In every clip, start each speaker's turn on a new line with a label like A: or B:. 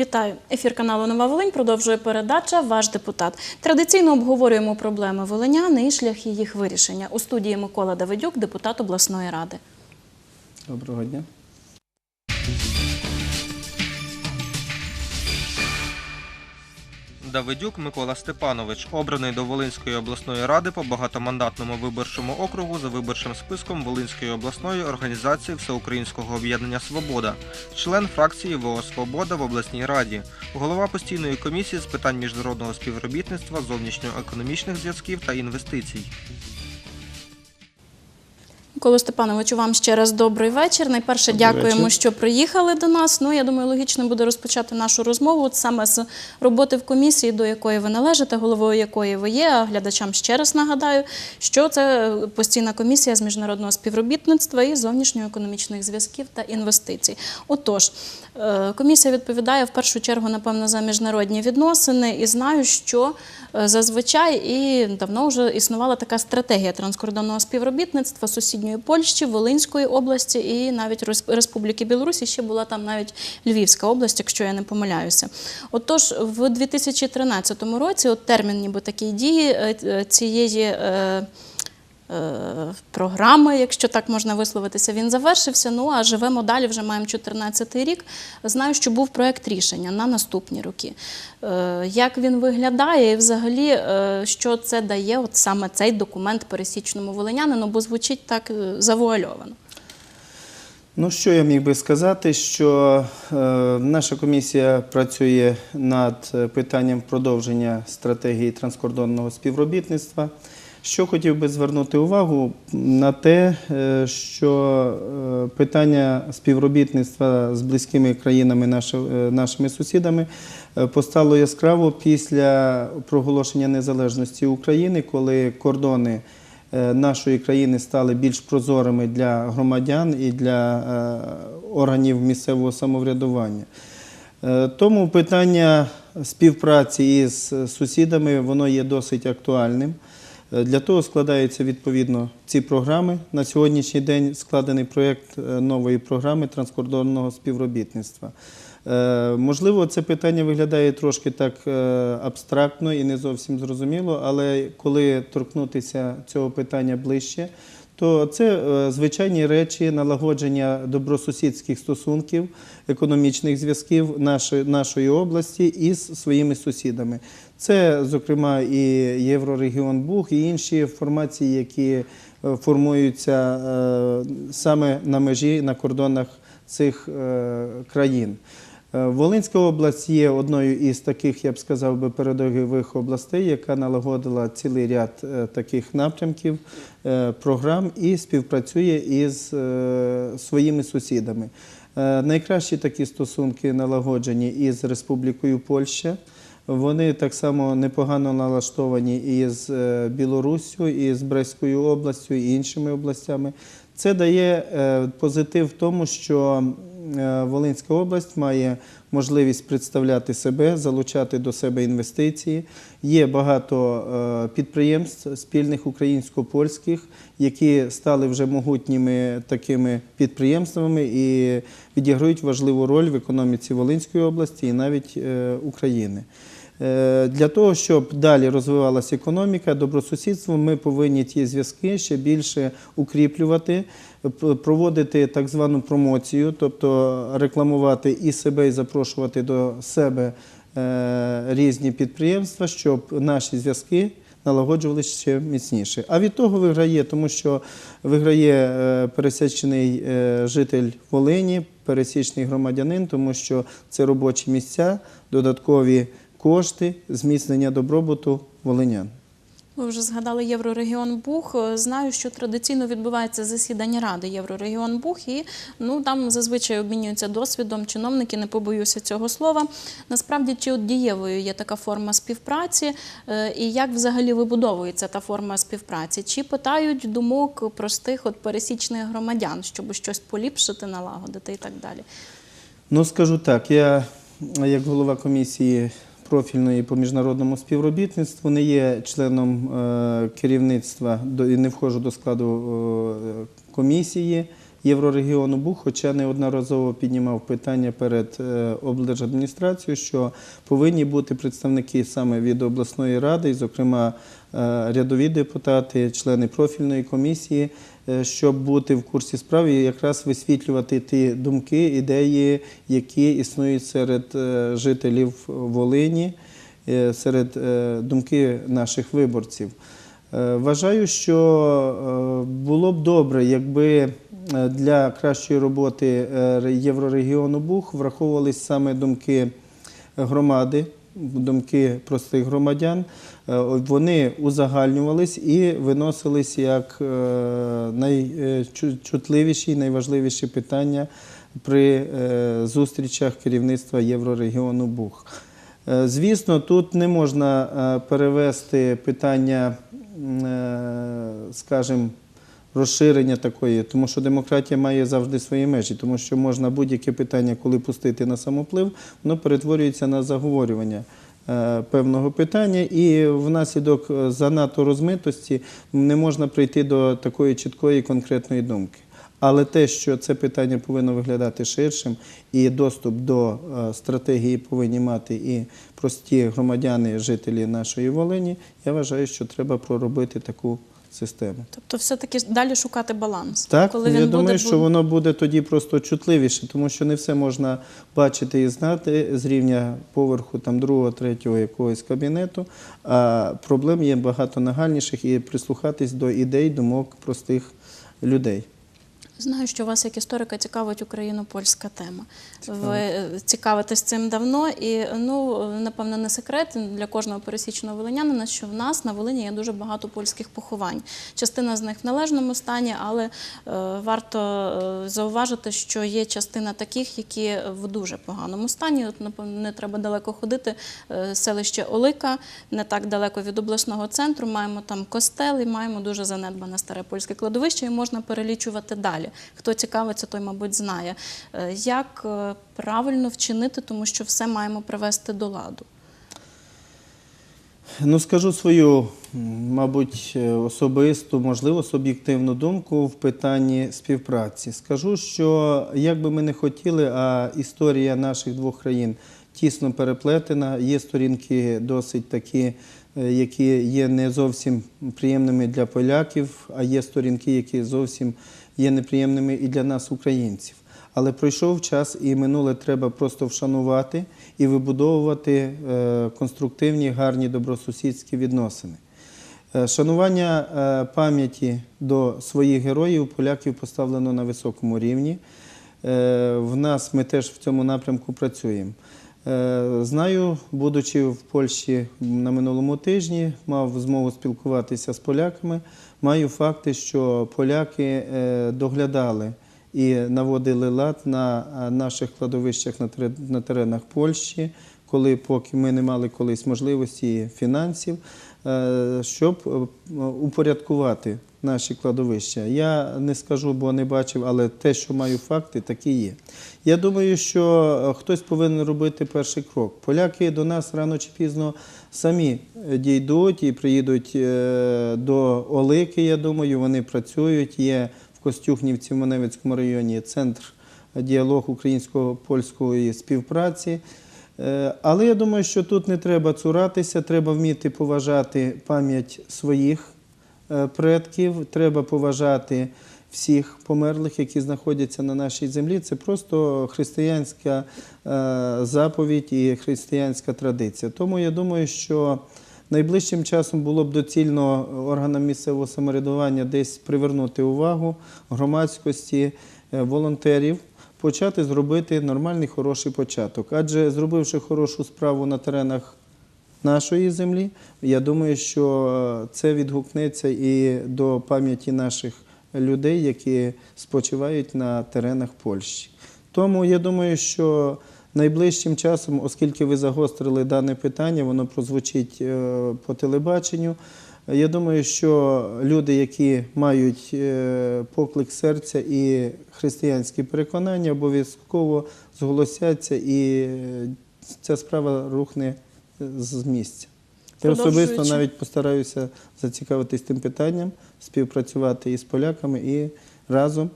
A: Вітаю! Ефір каналу Нова Волинь продовжує передача Ваш депутат. Традиційно обговорюємо проблеми волиняни і шляхи їх вирішення. У студії Микола Давидюк, депутат обласної ради.
B: Доброго дня.
C: Давидюк Микола Степанович, обраний до Волинської обласної ради по багатомандатному виборчому округу за виборчим списком Волинської обласної організації Всеукраїнського об'єднання Свобода, член фракції ВО Свобода в обласній раді, голова постійної комісії з питань міжнародного співробітництва, зовнішньоекономічних зв'язків та інвестицій.
A: Микола Степановичу, вам ще раз добрий вечір. Найперше
B: Добрий
A: дякуємо,
B: вечір.
A: що приїхали до нас. Ну, я думаю, логічно буде розпочати нашу розмову от саме з роботи в комісії, до якої ви належите, головою якої ви є. А глядачам ще раз нагадаю, що це постійна комісія з міжнародного співробітництва і зовнішньоекономічних зв'язків та інвестицій. Отож, е, комісія відповідає в першу чергу, напевно, за міжнародні відносини, і знаю, що е, зазвичай і давно вже існувала така стратегія транскордонного співробітництва сусідньої Польщі, Волинської області і навіть Рес- Республіки Білорусі. Ще була там навіть Львівська область, якщо я не помиляюся. Отож, в 2013 році, от термін ніби такі дії е, е, цієї. Е, Програми, якщо так можна висловитися, він завершився. Ну а живемо далі, вже маємо 14 рік. Знаю, що був проект рішення на наступні роки. Е, Як він виглядає, і взагалі, е, що це дає, от саме цей документ пересічному волинянину, бо звучить так завуальовано.
B: Ну, що я міг би сказати, що е, наша комісія працює над питанням продовження стратегії транскордонного співробітництва. Що хотів би звернути увагу на те, е, що е, питання співробітництва з близькими країнами, е, нашими сусідами, постало яскраво після проголошення незалежності України, коли кордони нашої країни стали більш прозорими для громадян і для органів місцевого самоврядування. Тому питання співпраці із сусідами воно є досить актуальним. Е, Для того складаються відповідно ці програми. На сьогоднішній день складений проєкт е, нової програми транскордонного співробітництва. Е, Можливо, це питання виглядає трошки так абстрактно і не зовсім зрозуміло, але коли торкнутися цього питання ближче, то це звичайні речі налагодження добросусідських стосунків, економічних зв'язків нашої області із своїми сусідами. Це, зокрема, і Єврорегіон Буг, і інші формації, які е, формуються е, саме на межі на кордонах цих е, країн. Волинська область є одною із таких, я б сказав би, передових областей, яка налагодила цілий ряд таких напрямків, програм і співпрацює із своїми сусідами. Найкращі такі стосунки налагоджені із Республікою Польща. Вони так само непогано налаштовані і з е, Білоруссю, і з Брестською областю, і іншими областями. Це дає е, позитив в тому, що е, Волинська область має можливість представляти себе, залучати до себе інвестиції. Є багато підприємств спільних українсько-польських, які стали вже могутніми такими підприємствами і відіграють важливу роль в економіці Волинської області і навіть України. Е, Для того, щоб далі розвивалася економіка, добросусідство, ми повинні ті зв'язки ще більше укріплювати, проводити так звану промоцію, тобто рекламувати і себе, і запрошувати до себе е, різні підприємства, щоб наші зв'язки налагоджувалися ще міцніше. А від того виграє, тому що виграє е, пересічений житель Волині, пересічний громадянин, тому що це робочі місця, додаткові кошти, зміцнення добробуту волинян.
A: Ви вже згадали Єврорегіон Буг. Е, Знаю, що традиційно відбувається засідання ради Єврорегіон Буг, і ну там зазвичай обмінюються досвідом чиновники, не побоюся цього слова. Насправді, чи от дієвою є така форма співпраці, е, і як взагалі вибудовується та форма співпраці? Чи питають думок простих от пересічних громадян, щоб щось поліпшити, налагодити і так далі?
B: Ну, скажу так, я як голова комісії профільної по міжнародному співробітництву не є членом е, керівництва і не входжу до складу е, комісії Єврорегіону БУ, хоча неодноразово піднімав питання перед е, облдержадміністрацією, що повинні бути представники саме від обласної ради, і, зокрема рядові депутати, члени профільної комісії, е, щоб бути в курсі справ і якраз висвітлювати ті думки, ідеї, які існують серед е, жителів Волині, е, серед е, думки наших виборців. Е, Вважаю, що е, було б добре, якби е, для кращої роботи е, Єврорегіону Буг враховувались саме думки громади, думки простих громадян. Е, Вони узагальнювались і виносились як е, найчутливіші, найважливіші питання при е, зустрічах керівництва Єврорегіону Буг. Е, Звісно, тут не можна е, перевести питання, е, скажімо, розширення такої, тому що демократія має завжди свої межі, тому що можна будь-яке питання, коли пустити на самоплив, воно перетворюється на заговорювання. е, Певного питання, і внаслідок е, занадто розмитості не можна прийти до такої чіткої конкретної думки. Але те, що це питання повинно виглядати ширшим, і доступ до е, стратегії повинні мати і прості громадяни, жителі нашої Волині, я вважаю, що треба проробити таку систему.
A: Тобто, все-таки далі шукати баланс.
B: Так,
A: Коли
B: я
A: він
B: думаю,
A: буде,
B: що воно буде тоді просто чутливіше, тому що не все можна бачити і знати з рівня поверху там другого, третього якогось кабінету. А проблем є багато нагальніших і прислухатись до ідей, думок простих людей.
A: Знаю, що вас як історика цікавить україно-польська тема. Ви е, цікавитесь цим давно, і ну напевно не секрет для кожного пересічного волинянина, що в нас на Волині є дуже багато польських поховань. Частина з них в належному стані, але е, варто е, зауважити, що є частина таких, які в дуже поганому стані. От напевно не треба далеко ходити. Е, Селище Олика не так далеко від обласного центру. Маємо там костел і маємо дуже занедбане старе польське кладовище, і можна перелічувати далі. Хто цікавиться, той, мабуть, знає, Е, як е, правильно вчинити, тому що все маємо привести до ладу.
B: Ну, скажу свою, мабуть, е, особисту, можливо, суб'єктивну думку в питанні співпраці. Скажу, що як би ми не хотіли, а історія наших двох країн тісно переплетена. Є сторінки досить такі, які є не зовсім приємними для поляків, а є сторінки, які зовсім є неприємними і для нас, українців. Але пройшов час, і минуле треба просто вшанувати і вибудовувати е, конструктивні, гарні добросусідські відносини. Е, Шанування е, пам'яті до своїх героїв поляків поставлено на високому рівні. В нас ми теж в цьому напрямку працюємо. Знаю, будучи в Польщі на минулому тижні, мав змогу спілкуватися з поляками. Маю факти, що поляки е, доглядали і наводили лад на е, наших кладовищах на теренах Польщі, коли поки ми не мали колись можливості фінансів, е, щоб упорядкувати наші кладовища. Я не скажу, бо не бачив, але те, що маю факти, такі є. Я думаю, що хтось повинен робити перший крок. Поляки до нас рано чи пізно самі е, дійдуть і приїдуть е, до Олики. Я думаю, вони працюють. Є в Костюхнівці в Маневицькому районі центр діалогу українсько-польської співпраці. Е, Але я думаю, що тут не треба цуратися, треба вміти поважати пам'ять своїх е, предків, треба поважати всіх померлих, які знаходяться на нашій землі. Це просто християнська е, заповідь і християнська традиція. Тому я думаю, що найближчим часом було б доцільно органам місцевого самоврядування десь привернути увагу громадськості, е, волонтерів почати зробити нормальний хороший початок. Адже зробивши хорошу справу на теренах нашої землі, я думаю, що це відгукнеться і до пам'яті наших людей, які спочивають на теренах Польщі. Тому я думаю, що найближчим часом, оскільки ви загострили дане питання, воно прозвучить е, по телебаченню. Я думаю, що люди, які мають е, поклик серця і християнські переконання, обов'язково зголосяться, і е, ця справа рухне з місця. Я особисто навіть постараюся зацікавитись тим питанням, співпрацювати із поляками і разом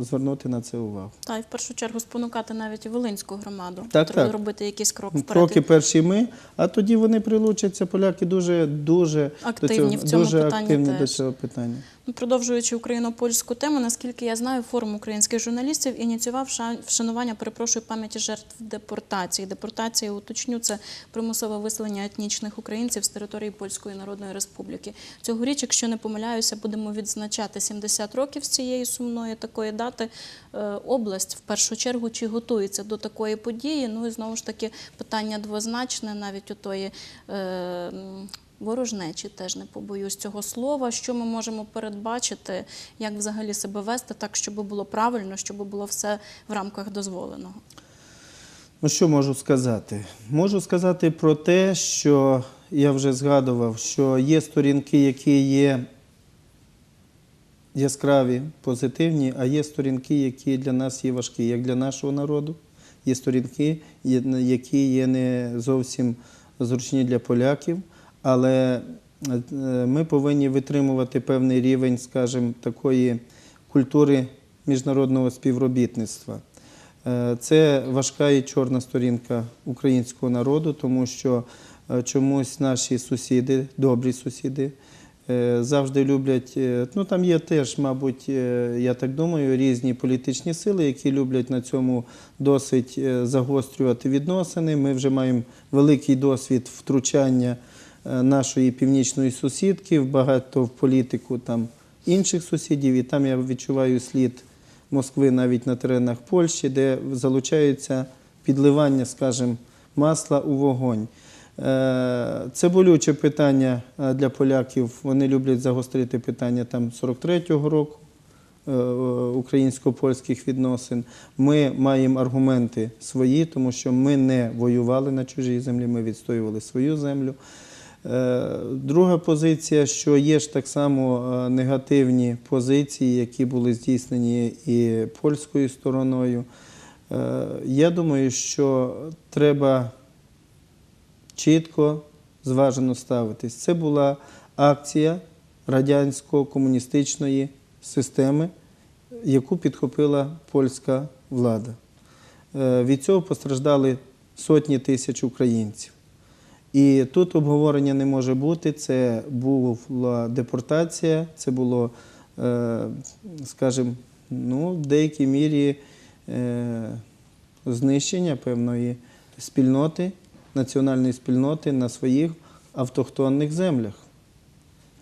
B: звернути на це увагу.
A: Та й в першу чергу спонукати навіть і Волинську громаду.
B: Так, так.
A: робити якийсь крок вперед.
B: Кроки перші ми, а тоді вони прилучаться. Поляки дуже дуже
A: Активні
B: до
A: в цьому
B: дуже
A: питанні
B: активні до цього питання.
A: Ну, Продовжуючи україно-польську тему, наскільки я знаю, форум українських журналістів ініціював ша- вшанування, перепрошую, пам'яті жертв депортації. Депортація, уточню, це примусове виселення етнічних українців з території Польської Народної Республіки. Цьогоріч, якщо не помиляюся, будемо відзначати 70 років з цієї сумної такої дати. Е, Область в першу чергу чи готується до такої події? Ну і знову ж таки питання двозначне, навіть у тої. е, Ворожнечі теж не побоюсь цього слова. Що ми можемо передбачити, як взагалі себе вести так, щоб було правильно, щоб було все в рамках дозволеного.
B: Ну, що можу сказати? Можу сказати про те, що я вже згадував, що є сторінки, які є яскраві, позитивні, а є сторінки, які для нас є важкі, як для нашого народу. Є сторінки, які є не зовсім зручні для поляків, але е, ми повинні витримувати певний рівень, скажімо, такої культури міжнародного співробітництва. Е, Це важка і чорна сторінка українського народу, тому що е, чомусь наші сусіди, добрі сусіди, завжди люблять. Ну там є теж, мабуть, я так думаю, різні політичні сили, які люблять на цьому досить загострювати відносини. Ми вже маємо великий досвід втручання нашої північної сусідки багато в політику там інших сусідів, і там я відчуваю слід. Москви навіть на теренах Польщі, де залучається підливання, скажімо, масла у вогонь. Е, Це болюче питання е, для поляків. Вони люблять загострити питання там 43-го року е, українсько-польських відносин. Ми маємо аргументи свої, тому що ми не воювали на чужій землі, ми відстоювали свою землю. Е, Друга позиція, що є ж так само е, негативні позиції, які були здійснені і польською стороною. Е, Я думаю, що треба чітко, зважено ставитись. Це була акція радянсько-комуністичної системи, яку підхопила польська влада. Від цього постраждали сотні тисяч українців. І тут обговорення не може бути. Це була депортація, це було, е, скажімо, ну, в деякій мірі е, знищення певної спільноти, національної спільноти на своїх автохтонних землях.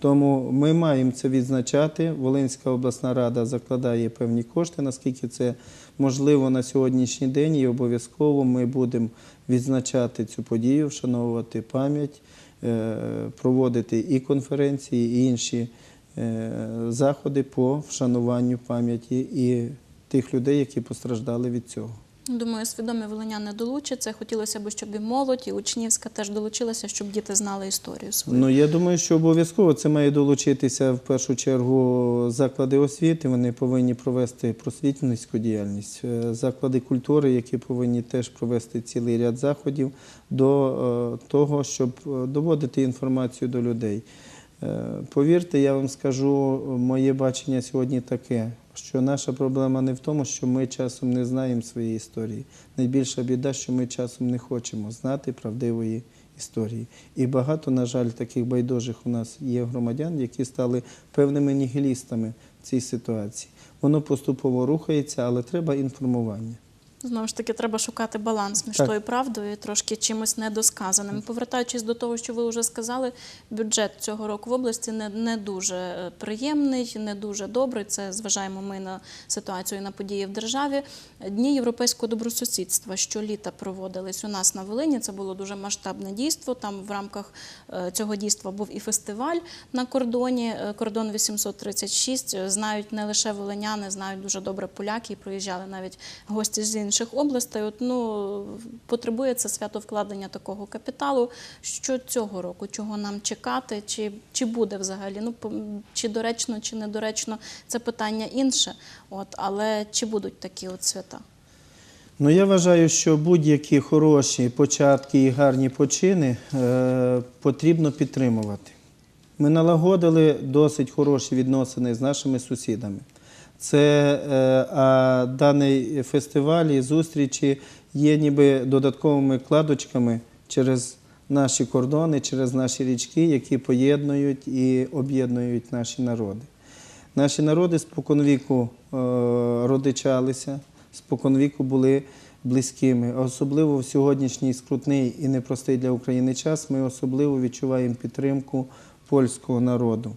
B: Тому ми маємо це відзначати. Волинська обласна рада закладає певні кошти, наскільки це можливо на сьогоднішній день, і обов'язково ми будемо відзначати цю подію, вшановувати пам'ять, е, проводити і конференції, і інші е, заходи по вшануванню пам'яті і тих людей, які постраждали від цього.
A: Думаю, свідомі волиняни долучаться. Хотілося б, щоб і молодь, і учнівська теж долучилася, щоб діти знали історію свою.
B: Ну я думаю, що обов'язково це має долучитися в першу чергу заклади освіти. Вони повинні провести просвітницьку діяльність, Е, заклади культури, які повинні теж провести цілий ряд заходів до е, того, щоб е, доводити інформацію до людей. Повірте, я вам скажу, моє бачення сьогодні таке, що наша проблема не в тому, що ми часом не знаємо своєї історії. Найбільша біда, що ми часом не хочемо знати правдивої історії. І багато, на жаль, таких байдужих у нас є громадян, які стали певними нігілістами в цій ситуації. Воно поступово рухається, але треба інформування.
A: Знову ж таки, треба шукати баланс між
B: Так.
A: тою правдою і трошки чимось недосказаним. Повертаючись до того, що ви вже сказали, бюджет цього року в області не, не дуже е, приємний, не дуже добрий. Це зважаємо ми на ситуацію і на події в державі. Дні європейського добросусідства щоліта проводились у нас на Волині. Це було дуже масштабне дійство. Там в рамках е, цього дійства був і фестиваль на кордоні. е, Кордон 836. Е, Знають не лише волиняни, знають дуже добре поляки. І приїжджали навіть гості з інших областей. От, ну, потребує це свято вкладення такого капіталу. Що цього року, чого нам чекати, чи, чи буде взагалі? Ну, чи доречно, чи недоречно, це питання інше. От, але чи будуть такі от свята?
B: Ну, я вважаю, що будь-які хороші початки і гарні почини е, потрібно підтримувати. Ми налагодили досить хороші відносини з нашими сусідами. Це е, даний фестиваль і зустрічі є ніби додатковими кладочками через наші кордони, через наші річки, які поєднують і об'єднують наші народи. Наші народи споконвіку е, родичалися, споконвіку були близькими. Особливо в сьогоднішній скрутний і непростий для України час ми особливо відчуваємо підтримку польського народу.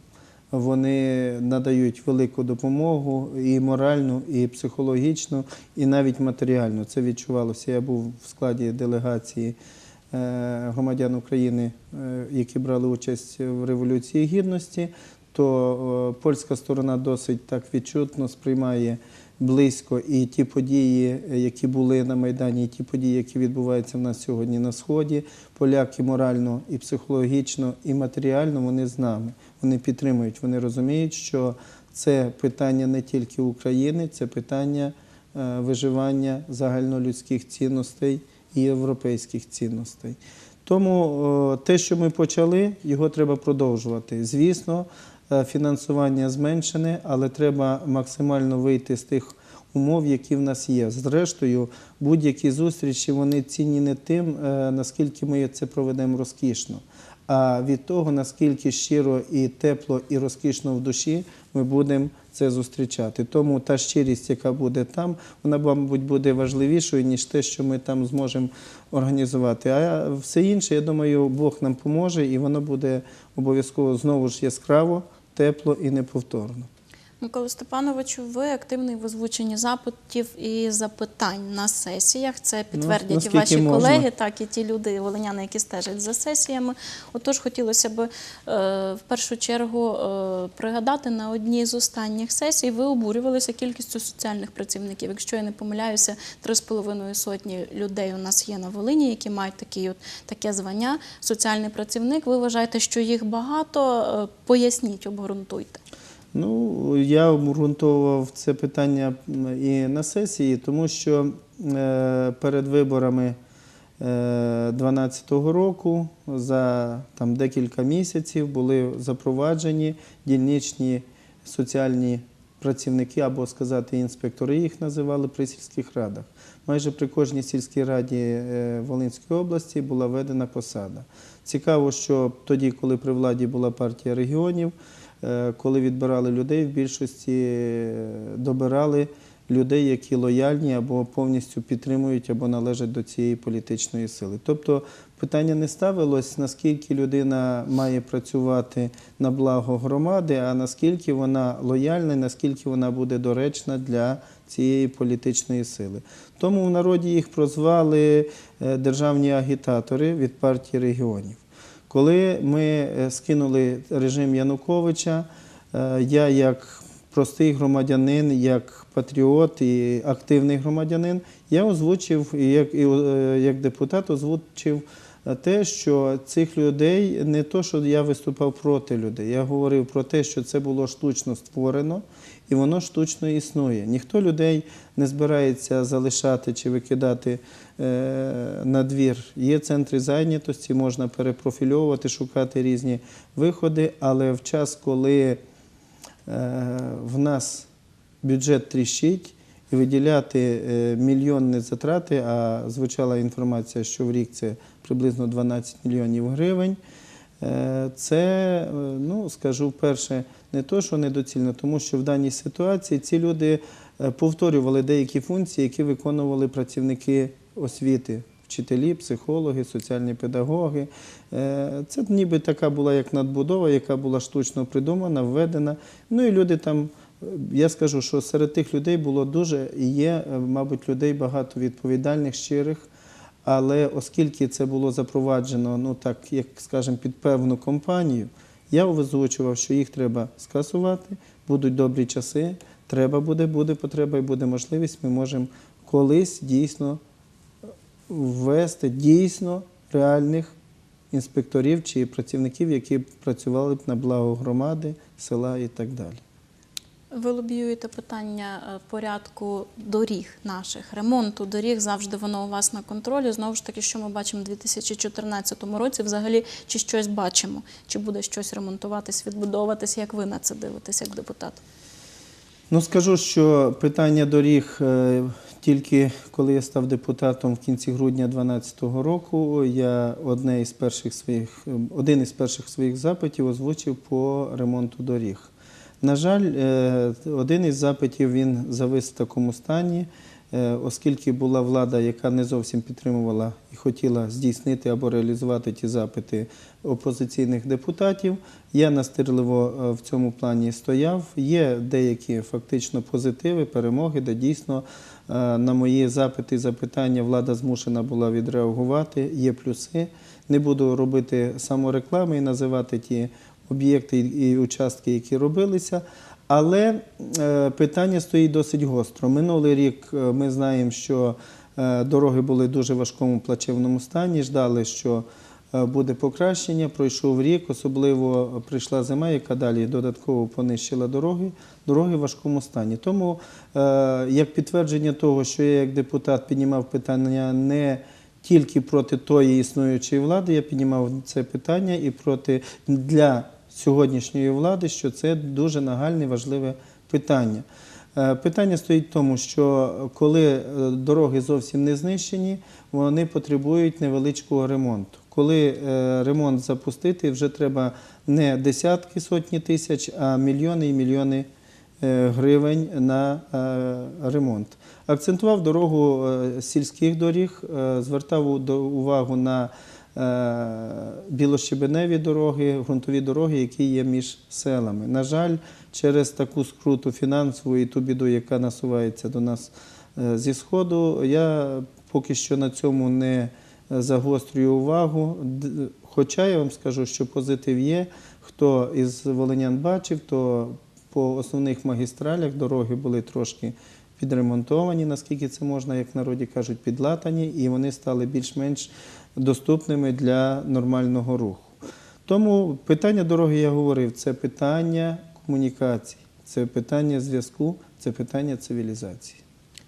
B: Вони надають велику допомогу і моральну, і психологічну, і навіть матеріальну. Це відчувалося. Я був в складі делегації е, громадян України, е, які брали участь в Революції Гідності, то е, польська сторона досить так відчутно сприймає близько і ті події, е, які були на Майдані, і ті події, які відбуваються в нас сьогодні на Сході. Поляки морально і психологічно, і матеріально вони з нами. Вони підтримують, вони розуміють, що це питання не тільки України, це питання е, виживання загальнолюдських цінностей і європейських цінностей. Тому те, що ми почали, його треба продовжувати. Звісно, фінансування зменшене, але треба максимально вийти з тих умов, які в нас є. Зрештою, будь-які зустрічі вони цінні не тим, е, наскільки ми це проведемо розкішно, а від того, наскільки щиро і тепло і розкішно в душі ми будемо це зустрічати. Тому та щирість, яка буде там, вона, мабуть, буде важливішою, ніж те, що ми там зможемо організувати. А все інше, я думаю, Бог нам поможе, і воно буде обов'язково знову ж яскраво, тепло і неповторно.
A: Микола Степановичу, ви активний в озвученні запитів і запитань на сесіях. Це підтвердять
B: Ну, наскільки
A: ваші
B: можна.
A: колеги, так і ті люди, волиняни, які стежать за сесіями. Отож, хотілося б е, в першу чергу е, пригадати на одній з останніх сесій. Ви обурювалися кількістю соціальних працівників. Якщо я не помиляюся, 3,5 сотні людей у нас є на Волині, які мають такі от таке звання. Соціальний працівник. Ви вважаєте, що їх багато? Е, Поясніть, обґрунтуйте.
B: Ну, я обґрунтовував це питання і на сесії, тому що е, перед виборами 2012 року за там, декілька місяців були запроваджені дільничні соціальні працівники, або сказати, інспектори їх називали при сільських радах. Майже при кожній сільській раді е, Волинської області була введена посада. Цікаво, що тоді, коли при владі була партія регіонів, е, коли відбирали людей, в більшості е, добирали людей, які лояльні або повністю підтримують або належать до цієї політичної сили. Тобто питання не ставилось, наскільки людина має працювати на благо громади, а наскільки вона лояльна, наскільки вона буде доречна для цієї політичної сили. Тому в народі їх прозвали е, державні агітатори від партії регіонів. Коли ми е, скинули режим Януковича, е, я як простий громадянин, як патріот і активний громадянин, я озвучив як, е, як депутат озвучив те, що цих людей не то, що я виступав проти людей, я говорив про те, що це було штучно створено і воно штучно існує. Ніхто людей не збирається залишати чи викидати е, на двір. Є центри зайнятості, можна перепрофільовувати, шукати різні виходи, але в час, коли е, в нас бюджет тріщить і виділяти е, мільйонні затрати, а звучала інформація, що в рік це приблизно 12 мільйонів гривень. Е, Це, е, ну скажу вперше, не то, що недоцільно, тому що в даній ситуації ці люди е, повторювали деякі функції, які виконували працівники освіти, вчителі, психологи, соціальні педагоги. Це ніби така була як надбудова, яка була штучно придумана, введена. Ну і люди там. Я скажу, що серед тих людей було дуже і є, мабуть, людей багато відповідальних, щирих, але оскільки це було запроваджено, ну так як скажемо, під певну компанію, я озвучував, що їх треба скасувати, будуть добрі часи, треба буде, буде потреба і буде можливість, ми можемо колись дійсно ввести дійсно реальних інспекторів чи працівників, які працювали б на благо громади, села і так далі.
A: Ви лобіюєте питання е, порядку доріг наших, ремонту доріг. Завжди воно у вас на контролі. Знову ж таки, що ми бачимо у 2014 році, взагалі, чи щось бачимо, чи буде щось ремонтуватись, відбудовуватись, як ви на це дивитесь, як депутат?
B: Ну, скажу, що питання доріг е, тільки коли я став депутатом в кінці грудня 2012 року, я одне із перших своїх, е, один із перших своїх запитів озвучив по ремонту доріг. На жаль, е, один із запитів він завис в такому стані, е, оскільки була влада, яка не зовсім підтримувала і хотіла здійснити або реалізувати ті запити опозиційних депутатів. Я настирливо е, в цьому плані стояв. Є деякі фактично позитиви, перемоги, де дійсно на мої запити і запитання влада змушена була відреагувати. Є плюси. Не буду робити самореклами і називати ті об'єкти і участки, які робилися. Але е, питання стоїть досить гостро. Минулий рік е, ми знаємо, що е, дороги були в дуже важкому плачевному стані. Ждали, що буде покращення. Пройшов рік, особливо прийшла зима, яка далі додатково понищила дороги. Дороги в важкому стані. Тому, як підтвердження того, що я як депутат піднімав питання не тільки проти тої існуючої влади, я піднімав це питання і проти для сьогоднішньої влади, що це дуже нагальне важливе питання. Е, Питання стоїть в тому, що коли е, дороги зовсім не знищені, вони потребують невеличкого ремонту. Коли е, ремонт запустити, вже треба не десятки сотні тисяч, а мільйони і мільйони гривень на ремонт. Акцентував дорогу сільських доріг, звертав увагу на білощебеневі дороги, ґрунтові дороги, які є між селами. На жаль, через таку скруту фінансову і ту біду, яка насувається до нас е, зі Сходу, я поки що на цьому не загострюю увагу. Хоча я вам скажу, що позитив є. Хто із волинян бачив, то по основних магістралях дороги були трошки підремонтовані, наскільки це можна, як народі кажуть, підлатані, і вони стали більш-менш доступними для нормального руху. Тому питання дороги, я говорив, це питання комунікації, це питання зв'язку, це питання цивілізації.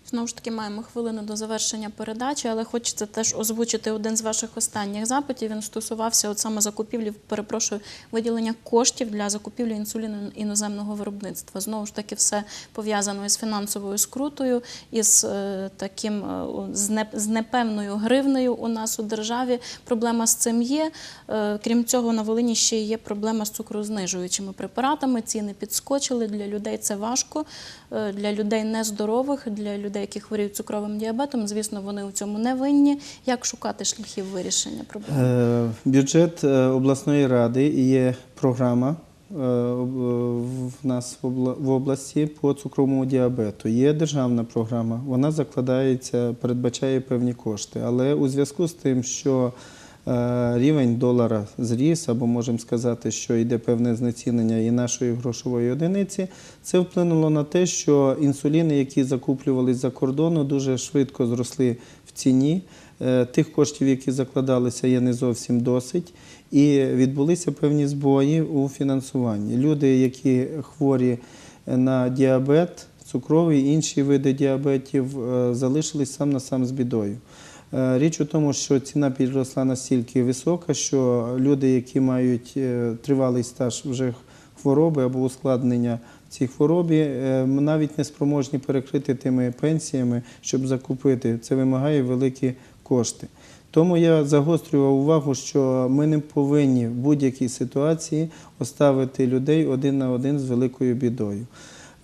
A: Знову ж таки, маємо хвилину до завершення передачі, але хочеться теж озвучити один з ваших останніх запитів. Він стосувався от саме закупівлі, перепрошую, виділення коштів для закупівлі інсуліну іноземного виробництва. Знову ж таки, все пов'язано із фінансовою скрутою, із е, таким е, з, непевною гривнею у нас у державі. Проблема з цим є. Е, крім цього, на Волині ще є проблема з цукрознижуючими препаратами. Ціни підскочили для людей. Це важко. Для людей нездорових, для людей, які хворіють цукровим діабетом, звісно, вони у цьому не винні. Як шукати шляхів вирішення проблеми?
B: Е, Бюджет е, обласної ради є програма е, в нас в області по цукровому діабету. Є державна програма, вона закладається, передбачає певні кошти. Але у зв'язку з тим, що рівень долара зріс, або можемо сказати, що йде певне знецінення і нашої грошової одиниці, це вплинуло на те, що інсуліни, які закуплювалися за кордону, дуже швидко зросли в ціні. Е, Тих коштів, які закладалися, є не зовсім досить. І відбулися певні збої у фінансуванні. Люди, які хворі на діабет, цукровий інші види діабетів, е, залишились сам на сам з бідою. Е, Річ у тому, що ціна підросла настільки висока, що люди, які мають е, тривалий стаж вже хвороби або ускладнення цій хворобі, е, навіть не спроможні перекрити тими пенсіями, щоб закупити. Це вимагає великі кошти. Тому я загострював увагу, що ми не повинні в будь-якій ситуації оставити людей один на один з великою бідою.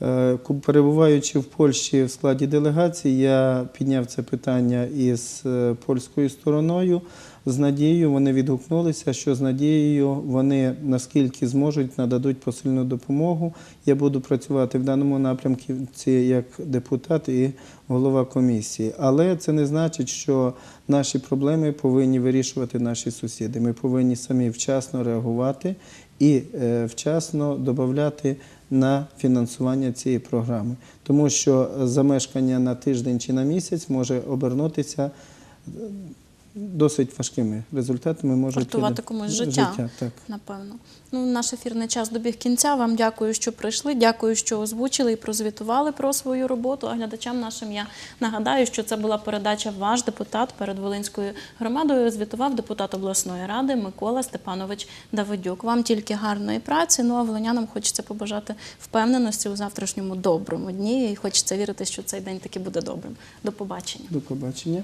B: Е, Перебуваючи в Польщі в складі делегації, я підняв це питання із е, польською стороною. З надією вони відгукнулися, що з надією вони наскільки зможуть нададуть посильну допомогу. Я буду працювати в даному напрямку як депутат і голова комісії. Але це не значить, що наші проблеми повинні вирішувати наші сусіди. Ми повинні самі вчасно реагувати і е, вчасно додати на фінансування цієї програми, тому що замешкання на тиждень чи на місяць може обернутися досить важкими результатами можуть
A: Вартувати комусь життя.
B: так.
A: Напевно. Ну, наш ефірний час добіг кінця. Вам дякую, що прийшли. Дякую, що озвучили і прозвітували про свою роботу. А глядачам нашим я нагадаю, що це була передача Ваш депутат перед Волинською громадою. Звітував депутат обласної ради Микола Степанович Давидюк. Вам тільки гарної праці. Ну а волинянам хочеться побажати впевненості у завтрашньому доброму дні. І хочеться вірити, що цей день таки буде добрим. До побачення.
B: До побачення.